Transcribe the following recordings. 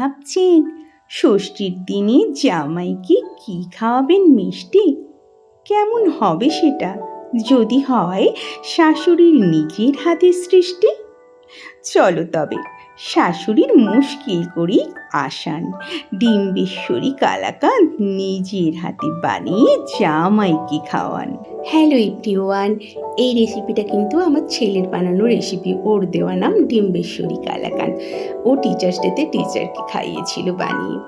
ভাবছেন? ষষ্ঠীর দিনে জামাইকে কি খাওয়াবেন মিষ্টি? কেমন হবে সেটা? যদি হয়, শাশুড়ির নিজের হাতে সৃষ্টি? চলো তবে শাশুড়ির মুশকিল করি আসান। ডিম্বেশ্বরী কালাকাঁদ, নিজের হাতে বানিয়ে জামাইকে খাওয়ান। হ্যালো এভরিওয়ান এই রেসিপিটা কিন্তু আমার ছেলের বানানো রেসিপি ওর দেওয়া নাম ডিম্বেশ্বরী কালাকান ও টিচার্স ডেতে টিচারকে খাইয়েছিল বানিয়ে।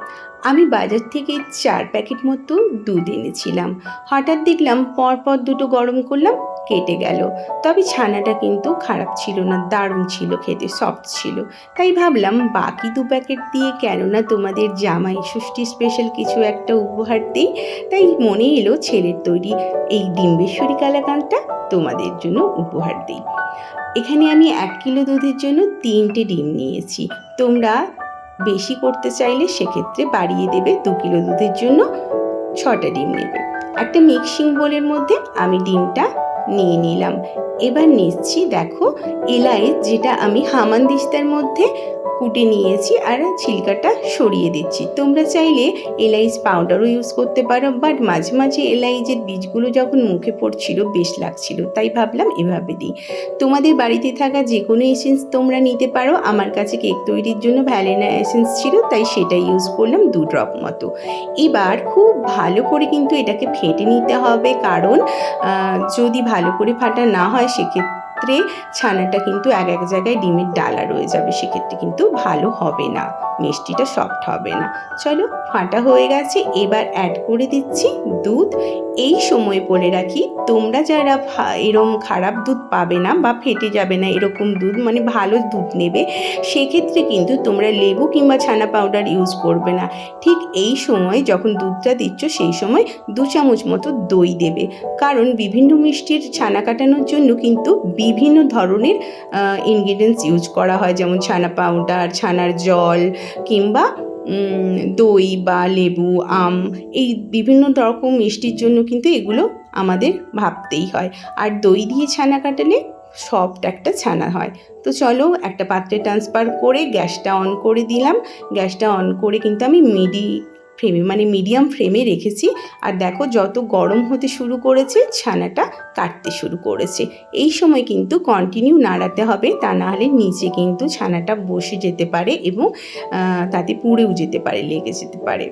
আমি বাজার থেকে চার প্যাকেট মতো দুধ এনেছিলাম। হঠাৎ দেখলাম পরপর দুটো গরম করলাম কেটে গেল। তবে ছানাটা কিন্তু খারাপ ছিল না, দারুণ ছিল খেতে সফট ছিল। তাই ভাবলাম, বাকি দু প্যাকেট দিয়ে কেননা তোমাদের জামাই ষষ্ঠী স্পেশাল কিছু একটা উপহার দিই, তাই মনে এলো ছেলের তৈরি এই ডিম্বেশ্বরী কালাকানটা তোমাদের জন্য উপহার দিই। এখানে আমি এক কিলো দুধের জন্য তিনটে ডিম নিয়েছি। তোমরা বেশি করতে চাইলে সেক্ষেত্রে বাড়িয়ে দেবে দু কিলো দুধের জন্য ছটা ডিম নেবে। একটা মিক্সিং বোলের মধ্যে আমি ডিমটা নিয়ে নিলাম। এবার নিচ্ছি দেখো এলাইচ যেটা আমি হামান দিস্তার মধ্যে কুটে নিয়েছি আর ছিলকাটা সরিয়ে দিচ্ছি। তোমরা চাইলে এলাইচ পাউডারও ইউজ করতে পারো বাট মাঝে মাঝে এলাইচের বীজগুলো যখন মুখে পড়ছিল, বেশ লাগছিল, তাই ভাবলাম এভাবে দিই। তোমাদের বাড়িতে থাকা যে কোনো এসেন্স তোমরা নিতে পারো। আমার কাছে কেক তৈরির জন্য ভ্যালেনা এসেন্স ছিল, তাই সেটা ইউজ করলাম দু ড্রপ মতো। এবার খুব ভালো করে কিন্তু এটাকে ফেটে নিতে হবে, কারণ যদি ভালো করে ফাটা না হয়, সেক্ষেত্রে ছানাটা কিন্তু এক এক জায়গায় ডিমের ডালা রয়ে যাবে সেক্ষেত্রে কিন্তু ভালো হবে না। মিষ্টিটা সফট হবে না। চলো ফাটা হয়ে গেছে, এবার অ্যাড করে দিচ্ছি দুধ। এই সময় বলে রাখি, তোমরা যারা এরম খারাপ দুধ পাবে না বা ফেটে যাবে না এরকম দুধ মানে ভালো দুধ নেবে, সেক্ষেত্রে কিন্তু তোমরা লেবু কিংবা ছানা পাউডার ইউজ করবে না। ঠিক এই সময় যখন দুধটা দিচ্ছ, সেই সময় দু চামচ মতো দই দেবে। কারণ বিভিন্ন মিষ্টির ছানা কাটানোর জন্য কিন্তু বিভিন্ন ধরনের ইনগ্রিডিয়েন্টস ইউজ করা হয়। যেমন ছানা পাউডার ছানার জল কিংবা দই বা লেবু, আম, এই বিভিন্ন রকম মিষ্টির জন্য কিন্তু এগুলো আমাদের ভাবতেই হয়। আর দই দিয়ে ছানা কাটালে সফট একটা ছানা হয়। তো চলো একটা পাত্রে ট্রান্সফার করে গ্যাসটা অন করে দিলাম। গ্যাসটা অন করে কিন্তু আমি মিডি ফ্লেমে মানে মিডিয়াম ফ্রেমে রেখেছি। আর দেখো, যত গরম হতে শুরু করেছে, ছানাটা কাটতে শুরু করেছে। এই সময় কিন্তু কন্টিনিউ নাড়াতে হবে, তা নাহলে নিচে কিন্তু ছানাটা বসে যেতে পারে এবং তাতে পুড়েও যেতে পারে, লেগে যেতে পারে।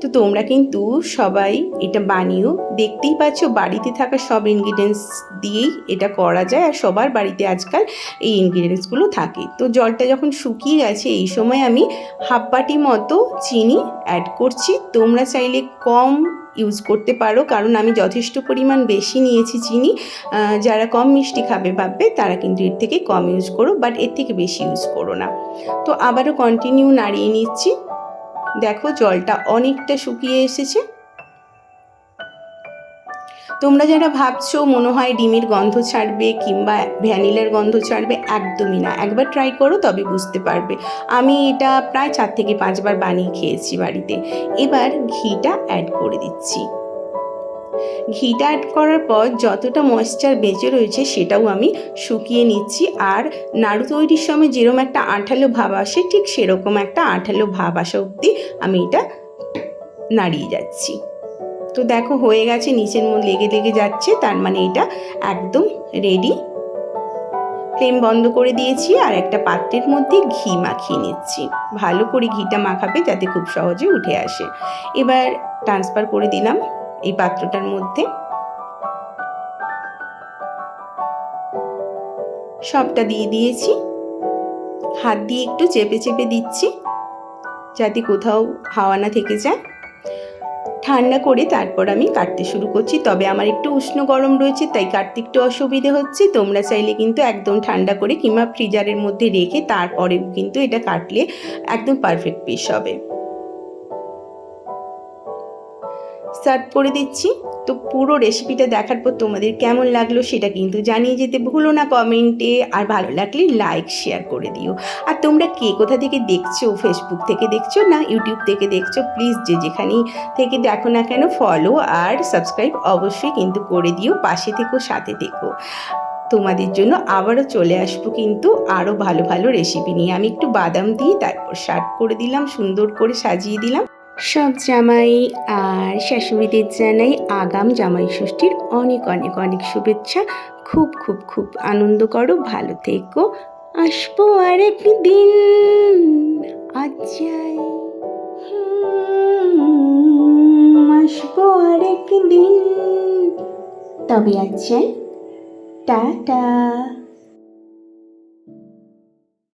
তো তোমরা কিন্তু সবাই এটা বানিয়েও দেখতেই পাচ্ছ, বাড়িতে থাকা সব ইনগ্রিডিয়েন্টস দিয়েই এটা করা যায় আর সবার বাড়িতে আজকাল এই ইনগ্রিডিয়েন্টসগুলো থাকে। তো জলটা যখন শুকিয়ে গেছে, এই সময় আমি হাফ বাটি মতো চিনি অ্যাড করছি। তোমরা চাইলে কম ইউজ করতে পারো, কারণ আমি যথেষ্ট পরিমাণ বেশি নিয়েছি চিনি। যারা কম মিষ্টি খাবে ভাববে, তারা কিন্তু এর থেকে কম ইউজ করো বাট এর থেকে বেশি ইউজ করো না। তো আবারও কন্টিনিউ নাড়িয়ে নিচ্ছি। দেখো জলটা অনেকটা শুকিয়ে এসেছে। তোমরা যারা ভাবছ মনে হয় ডিমের গন্ধ ছাড়বে কিংবা ভ্যানিলার গন্ধ ছাড়বে, একদমই না। একবার ট্রাই করো, তবে বুঝতে পারবে। আমি এটা প্রায় চার থেকে পাঁচবার বানিয়ে খেয়েছি বাড়িতে। এবার ঘিটা অ্যাড করে দিচ্ছি। ঘিটা অ্যাড করার পর যতটা ময়েশ্চার বেঁচে রয়েছে সেটাও আমি শুকিয়ে নিচ্ছি। আর নাড়ু তৈরির সময় যেরকম একটা আঠালো ভাব আসে, ঠিক সেরকম একটা আঠালো ভাব আসা অবধি আমি এটা নাড়িয়ে যাচ্ছি। তো দেখো হয়ে গেছে, নিচের মধ্যে লেগে লেগে যাচ্ছে, তার মানে এটা একদম রেডি ফ্লেম বন্ধ করে দিয়েছি আর একটা পাত্রের মধ্যে ঘি মাখিয়ে নিচ্ছি। ভালো করে ঘিটা মাখাবে যাতে খুব সহজে উঠে আসে। এবার ট্রান্সফার করে দিলাম। এই পাত্রটার মধ্যে। সবটা দিয়ে দিয়েছি। হাত দিয়ে একটু চেপে চেপে দিচ্ছি, যাতে কোথাও হাওয়া না থেকে যায়। ঠান্ডা করে তারপর আমি কাটতে শুরু করছি। তবে আমার একটু উষ্ণ গরম রয়েছে, তাই কাটতে একটু অসুবিধে হচ্ছে। তোমরা চাইলে কিন্তু একদম ঠান্ডা করে কিংবা ফ্রিজারের মধ্যে রেখে তারপরেও কিন্তু এটা কাটলে একদম পারফেক্ট পিস হবে। সার্ভ করে দিচ্ছি। তো পুরো রেসিপিটা দেখার পর তোমাদের কেমন লাগল সেটা কিন্তু জানিয়ে যেতে ভুলো না কমেন্টে। আর ভালো লাগলে লাইক শেয়ার করে দিও। আর তোমরা কে কোথা থেকে দেখছ? ফেসবুক থেকে দেখছ না ইউটিউব থেকে দেখছ? প্লিজ যে যেখানেই থেকে দেখো না কেন ফলো আর সাবস্ক্রাইব অবশ্যই কিন্তু করে দিও। পাশে থেকো, সাথে থেকো। তোমাদের জন্য আবারও চলে আসব কিন্তু আরও ভালো ভালো রেসিপি নিয়ে। আমি একটু বাদাম দিয়ে তারপর শার্ট করে দিলাম, সুন্দর করে সাজিয়ে দিলাম। সব জামাই আর শাশুড়িদের জানাই আগাম জামাই ষষ্ঠীর অনেক অনেক অনেক শুভেচ্ছা। খুব খুব খুব আনন্দ করো, ভালো থেকো। আসব আর আজ যাই। আসব আর একদিন তবে আজ টাটা।